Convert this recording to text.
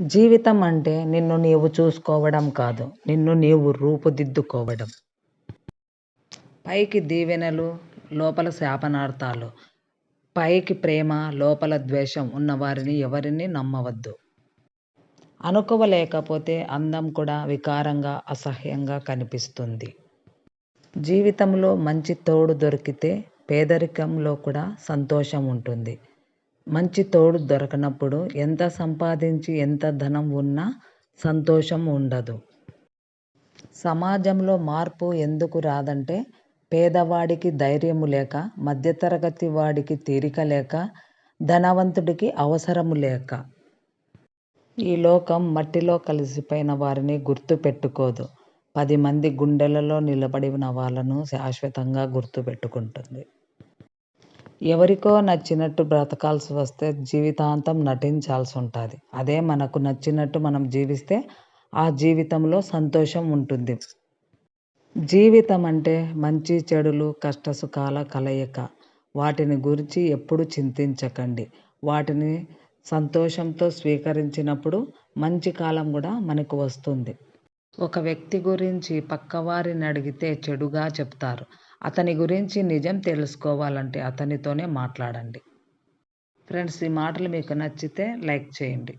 జీవితం అంటే నిన్ను నీవు చూసుకోవడం కాదు నిన్ను నీవు రూపుదిద్దుకోవడం. పైకి దీవెనలు లోపల శాపనార్థాలు. పైకి ప్రేమ లోపల ద్వేషం ఉన్నవారిని ఎవరిని నమ్మవద్దు. అనుకోవలేకపోతే అందం కూడా వికారంగా అసహ్యంగా కనిపిస్తుంది. జీవితంలో మంచి తోడు దొరికితే పేదరికంలో కూడా సంతోషం ఉంటుంది. మంచి తోడు దొరకనప్పుడు ఎంత సంపాదించి ఎంత ధనం ఉన్నా సంతోషం ఉండదు. సమాజంలో మార్పు ఎందుకు రాదంటే పేదవాడికి ధైర్యము లేక మధ్యతరగతి వాడికి తీరిక లేక ధనవంతుడికి అవసరము లేక. ఈ లోకం మట్టిలో కలిసిపోయిన వారిని గుర్తు పెట్టుకోదు. పది మంది గుండెలలో నిలబడిన వాళ్ళను శాశ్వతంగా గుర్తు పెట్టుకుంటుంది. ఎవరికో నచ్చినట్టు బ్రతకాల్సి వస్తే జీవితాంతం నటించాల్సి ఉంటుంది. అదే మనకు నచ్చినట్టు మనం జీవిస్తే ఆ జీవితంలో సంతోషం ఉంటుంది. జీవితం అంటే మంచి చెడులు కష్టసుఖాల కలయిక. వాటిని గురించి ఎప్పుడు చింతించకండి. వాటిని సంతోషంతో స్వీకరించినప్పుడు మంచి కాలం కూడా మనకు వస్తుంది. ఒక వ్యక్తి గురించి పక్కవారిని అడిగితే చెడుగా చెప్తారు. అతని గురించి నిజం తెలుసుకోవాలంటే అతనితోనే మాట్లాడండి. ఫ్రెండ్స్ ఈ మాటలు మీకు నచ్చితే లైక్ చేయండి.